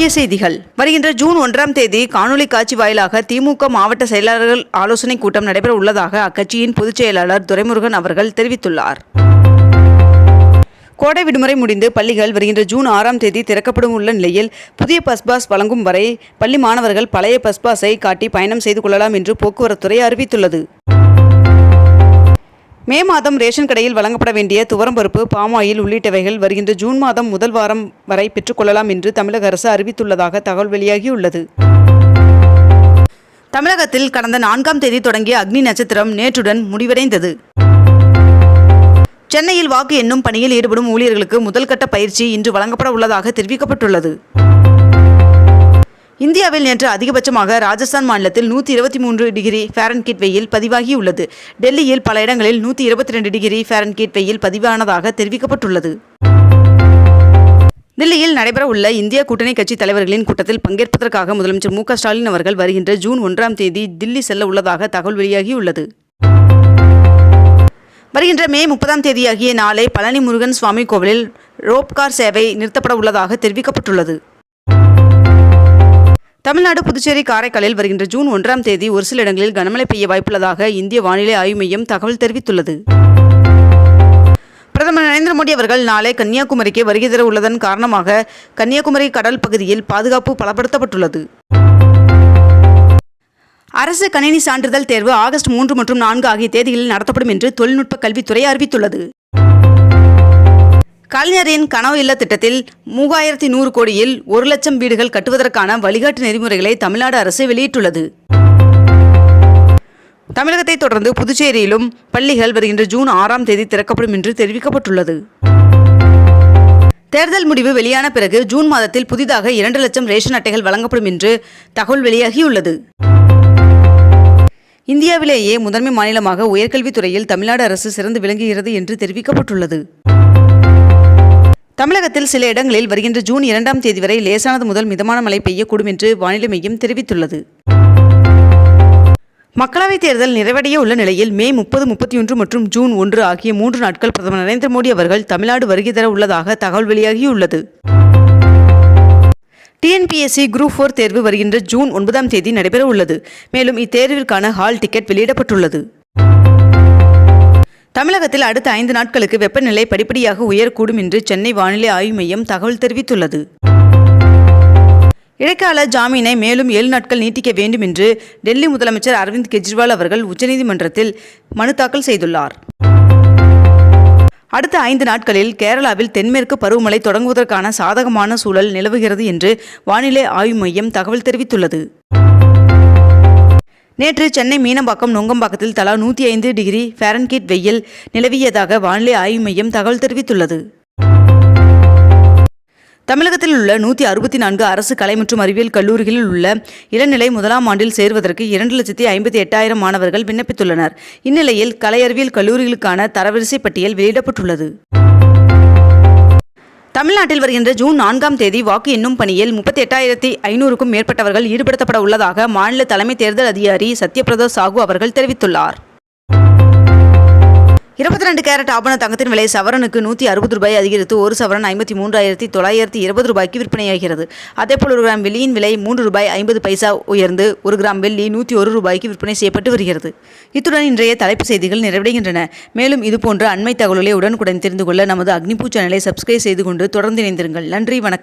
முக்கிய செய்திகள். வருகின்ற ஜூன் ஒன்றாம் தேதி காணொலி காட்சி வாயிலாக திமுக மாவட்ட செயலாளர்கள் ஆலோசனைக் கூட்டம் நடைபெற உள்ளதாக அக்கட்சியின் பொதுச் செயலாளர் துரைமுருகன் அவர்கள் தெரிவித்துள்ளார். கோடை விடுமுறை முடிந்து பள்ளிகள் வருகின்ற ஜூன் ஆறாம் தேதி திறக்கப்படும் உள்ள நிலையில் புதிய பஸ்பாஸ் வழங்கும் வரை பள்ளி மாணவர்கள் பழைய பஸ்பாஸை காட்டி பயணம் செய்து கொள்ளலாம் என்று போக்குவரத்துறை அறிவித்துள்ளது. மே மாதம் ரேஷன் கடையில் வழங்கப்பட வேண்டிய துவரம்பருப்பு பாமாயில் உள்ளிட்டவைகள் வருகின்ற ஜூன் மாதம் முதல் வாரம் வரை பெற்றுக்கொள்ளலாம் என்று தமிழக அரசு அறிவித்துள்ளதாக தகவல் வெளியாகியுள்ளது. தமிழகத்தில் கடந்த நான்காம் தேதி தொடங்கிய அக்னி நட்சத்திரம் நேற்றுடன் முடிவடைந்தது. சென்னையில் வாக்கு எண்ணும் பணியில் ஈடுபடும் ஊழியர்களுக்கு முதல்கட்ட பயிற்சி இன்று வழங்கப்பட உள்ளதாக தெரிவிக்கப்பட்டுள்ளது. இந்தியாவில் நேற்று அதிகபட்சமாக ராஜஸ்தான் மாநிலத்தில் நூற்றி இருபத்தி மூன்று டிகிரி ஃபாரன்கீட் வெயில் பதிவாகியுள்ளது. டெல்லியில் பல இடங்களில் நூற்றி இருபத்தி ரெண்டு டிகிரி ஃபாரன்கீட் வெயில் பதிவானதாக தெரிவிக்கப்பட்டுள்ளது. தில்லியில் நடைபெறவுள்ள இந்திய கூட்டணி கட்சி தலைவர்களின் கூட்டத்தில் பங்கேற்பதற்காக முதலமைச்சர் மு ஸ்டாலின் அவர்கள் வருகின்ற ஜூன் ஒன்றாம் தேதி தில்லி செல்ல உள்ளதாக தகவல் வெளியாகியுள்ளது. வருகின்ற மே முப்பதாம் தேதியாகிய நாளை பழனி முருகன் சுவாமி கோவிலில் ரோப்கார் சேவை நிறுத்தப்பட உள்ளதாக தெரிவிக்கப்பட்டுள்ளது. தமிழ்நாடு புதுச்சேரி காரைக்காலில் வருகின்ற ஜூன் ஒன்றாம் தேதி ஒரு சில இடங்களில் கனமழை பெய்ய வாய்ப்புள்ளதாக இந்திய வானிலை ஆய்வு மையம் தகவல் தெரிவித்துள்ளது. பிரதமர் நரேந்திர மோடி அவர்கள் நாளை கன்னியாகுமரிக்கு வருகை தர உள்ளதன் காரணமாக கன்னியாகுமரி கடல் பகுதியில் பாதுகாப்பு பலப்படுத்தப்பட்டுள்ளது. அரசு கணினி சான்றிதழ் தேர்வு ஆகஸ்ட் மூன்று மற்றும் நான்கு ஆகிய தேதிகளில் நடத்தப்படும் என்று தொழில்நுட்ப கல்வித்துறை அறிவித்துள்ளது. கலைஞரின் கனவு இல்ல திட்டத்தில் மூவாயிரத்தி நூறு கோடியில் ஒரு லட்சம் வீடுகள் கட்டுவதற்கான வழிகாட்டு நெறிமுறைகளை தமிழ்நாடு அரசு வெளியிட்டுள்ளது. தமிழகத்தை தொடர்ந்து புதுச்சேரியிலும் பள்ளிகள் வருகின்ற ஜூன் ஆறாம் தேதி திறக்கப்படும் என்று தெரிவிக்கப்பட்டுள்ளது. தேர்தல் முடிவு வெளியான பிறகு ஜூன் மாதத்தில் புதிதாக இரண்டு லட்சம் ரேஷன் அட்டைகள் வழங்கப்படும் என்று தகவல் வெளியாகியுள்ளது. இந்தியாவிலேயே முதன்மை மாநிலமாக உயர்கல்வித்துறையில் தமிழ்நாடு அரசு சிறந்து விளங்குகிறது என்று தெரிவிக்கப்பட்டுள்ளது. தமிழகத்தில் சில இடங்களில் வருகின்ற ஜூன் இரண்டாம் தேதி வரை லேசானது முதல் மிதமான மழை பெய்யக்கூடும் என்று வானிலை மையம் தெரிவித்துள்ளது. மக்களவைத் தேர்தல் நிறைவடைய உள்ள நிலையில் மே முப்பது முப்பத்தி ஒன்று மற்றும் ஜூன் ஒன்று ஆகிய மூன்று நாட்கள் பிரதமர் நரேந்திர மோடி அவர்கள் தமிழ்நாடு வருகை தர உள்ளதாக தகவல் வெளியாகியுள்ளது. டிஎன்பிஎஸ்சி குரூப் ஃபோர் தேர்வு வருகின்ற ஜூன் ஒன்பதாம் தேதி நடைபெற உள்ளது மேலும் இத்தேர்விற்கான ஹால் டிக்கெட் வெளியிடப்பட்டுள்ளது. தமிழகத்தில் அடுத்த ஐந்து நாட்களுக்கு வெப்பநிலை படிப்படியாக உயரக்கூடும் என்று சென்னை வானிலை ஆய்வு மையம் தகவல் தெரிவித்துள்ளது. இடைக்கால ஜாமீனை மேலும் ஏழு நாட்கள் நீட்டிக்க வேண்டும் என்று டெல்லி முதலமைச்சர் அரவிந்த் கெஜ்ரிவால் அவர்கள் உச்சநீதிமன்றத்தில் மனு தாக்கல் செய்துள்ளார். அடுத்த ஐந்து நாட்களில் கேரளாவில் தென்மேற்கு பருவமழை தொடங்குவதற்கான சாதகமான சூழல் நிலவுகிறது என்று வானிலை ஆய்வு மையம் தகவல் தெரிவித்துள்ளது. நேற்று சென்னை மீனம்பாக்கம் நுங்கம்பாக்கத்தில் தலா நூற்றி ஐந்து டிகிரி ஃபாரன்கீட் வெயில் நிலவியதாக வானிலை ஆய்வு மையம் தகவல் தெரிவித்துள்ளது. தமிழகத்தில் உள்ள நூற்றி அறுபத்தி நான்கு அரசு கலை மற்றும் அறிவியல் கல்லூரிகளில் உள்ள இளநிலை முதலாம் ஆண்டில் சேர்வதற்கு இரண்டு லட்சத்தி ஐம்பத்தி எட்டாயிரம் மாணவர்கள் விண்ணப்பித்துள்ளனர். இந்நிலையில் கலை அறிவியல் கல்லூரிகளுக்கான தரவரிசை பட்டியல் வெளியிடப்பட்டுள்ளது. தமிழ்நாட்டில் வருகின்ற ஜூன் நான்காம் தேதி வாக்கு எண்ணும் பணியில் முப்பத்தி எட்டாயிரத்தி ஐநூறுக்கும் மேற்பட்டவர்கள் ஈடுபடுத்தப்பட உள்ளதாக மாநில தலைமை தேர்தல் அதிகாரி சத்யபிரதா சாகு அவர்கள் தெரிவித்துள்ளார். இருபத்தி ரெண்டு கேரட் ஆபண தங்கத்தின் விலை சவரனுக்கு நூற்றி அறுபது ரூபாய் அதிகரித்து ஒரு சவரன் ஐம்பத்தி மூன்றாயிரத்தி தொள்ளாயிரத்தி இருபது ரூபாய்க்கு விற்பனையாகிறது. அதேபோல் ஒரு கிராம் வெள்ளியின் விலை மூன்று ரூபாய் ஐம்பது பைசா உயர்ந்து ஒரு கிராம் வெள்ளி நூற்றி ஒரு ரூபாய்க்கு விற்பனை செய்யப்பட்டு வருகிறது. இத்துடன் இன்றைய தலைப்பு செய்திகள் நிறைவடைகின்றன. மேலும் இதுபோன்ற அண்மை தகவல்களை உடனுக்குடன் தெரிந்து கொள்ள நமது அக்னிபூ சேனலை சப்ஸ்கிரைப் செய்து கொண்டு தொடர்ந்து இணைந்திருங்கள். நன்றி வணக்கம்.